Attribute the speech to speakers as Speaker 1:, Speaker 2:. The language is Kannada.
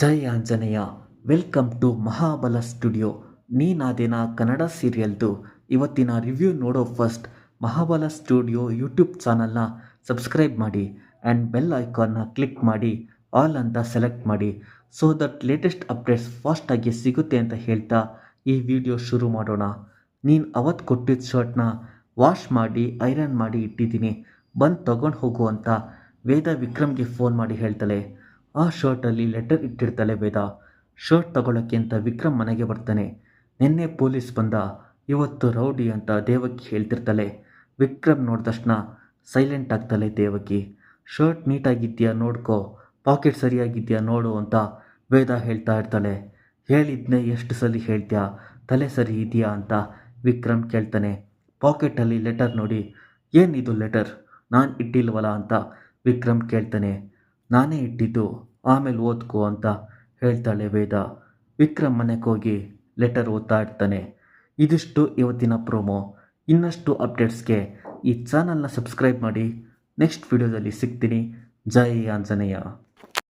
Speaker 1: Jai Anjaneya, welcome to Mahabala studio. ನೀನಾದೇನ Kannada ಸೀರಿಯಲ್ದು? ಇವತ್ತಿನ ರಿವ್ಯೂ ನೋಡೋ ಫಸ್ಟ್ ಮಹಾಬಲ ಸ್ಟುಡಿಯೋ ಯೂಟ್ಯೂಬ್ ಚಾನಲ್ನ ಸಬ್ಸ್ಕ್ರೈಬ್ ಮಾಡಿ ಆ್ಯಂಡ್ ಬೆಲ್ ಐಕಾನ್ನ ಕ್ಲಿಕ್ ಮಾಡಿ, ಆಲ್ ಅಂತ ಸೆಲೆಕ್ಟ್ ಮಾಡಿ. ಸೊ ದಟ್ ಲೇಟೆಸ್ಟ್ ಅಪ್ಡೇಟ್ಸ್ ಫಾಸ್ಟಾಗಿ ಸಿಗುತ್ತೆ ಅಂತ ಹೇಳ್ತಾ ಈ ವಿಡಿಯೋ ಶುರು ಮಾಡೋಣ. ನೀನು ಅವತ್ತು ಕೊಟ್ಟಿದ್ದ ಶರ್ಟ್ನ ವಾಶ್ ಮಾಡಿ, ಐರನ್ ಮಾಡಿ ಇಟ್ಟಿದ್ದೀನಿ. ಬಂದು ತಗೊಂಡು ಹೋಗು ಅಂತ ವೇದ ವಿಕ್ರಮ್ಗೆ ಫೋನ್ ಮಾಡಿ ಹೇಳ್ತಾಳೆ ಆ ಶರ್ಟಲ್ಲಿ ಲೆಟರ್ ಇಟ್ಟಿರ್ತಾಳೆ ವೇದ. ಶರ್ಟ್ ತಗೊಳ್ಳೋಕ್ಕೆ ಅಂತ ವಿಕ್ರಮ್ ಮನೆಗೆ ಬರ್ತಾನೆ. ನಿನ್ನೆ ಪೊಲೀಸ್ ಬಂದ. ಇವತ್ತು ರೌಡಿ ಅಂತ ದೇವಕಿ ಹೇಳ್ತಿರ್ತಾಳೆ. ವಿಕ್ರಮ್ ನೋಡಿದ ತಕ್ಷಣ ಸೈಲೆಂಟ್ ಆಗ್ತಾಳೆ ದೇವಕಿ. ಶರ್ಟ್ ನೀಟಾಗಿದ್ಯಾ ನೋಡ್ಕೋ. ಪಾಕೆಟ್ ಸರಿಯಾಗಿದೆಯಾ ನೋಡು ಅಂತ ವೇದ ಹೇಳ್ತಾ ಇರ್ತಾಳೆ. ಹೇಳಿದ್ನೇ ಎಷ್ಟು ಸಲ ಹೇಳ್ತೀಯಾ? ತಲೆ ಸರಿ ಇದೆಯಾ ಅಂತ ವಿಕ್ರಮ್ ಕೇಳ್ತಾನೆ. ಪಾಕೆಟಲ್ಲಿ ಲೆಟರ್ ನೋಡಿ. ಏನಿದು ಲೆಟರ್? ನಾನು ಇಟ್ಟಿಲ್ವಲ್ಲ ಅಂತ ವಿಕ್ರಮ್ ಕೇಳ್ತಾನೆ. ನಾನೇ ಇಟ್ಟಿದ್ದು, ಆಮೇಲೆ ಓದ್ಕೋ ಅಂತ ಹೇಳ್ತಾಳೆ ವೇದ. ವಿಕ್ರಮ್ ಹೋಗಿ ಲೆಟರ್ ಓದ್ತಾ ಇರ್ತಾನೆ. ಇದಿಷ್ಟು ಇವತ್ತಿನ ಪ್ರೋಮೋ. ಇನ್ನಷ್ಟು ಅಪ್ಡೇಟ್ಸ್ಗೆ ಈ ಚಾನಲ್ನ ಸಬ್ಸ್ಕ್ರೈಬ್ ಮಾಡಿ. ನೆಕ್ಸ್ಟ್ ವಿಡಿಯೋದಲ್ಲಿ ಸಿಗ್ತೀನಿ. ಜೈ ಆಂಜನೇಯ.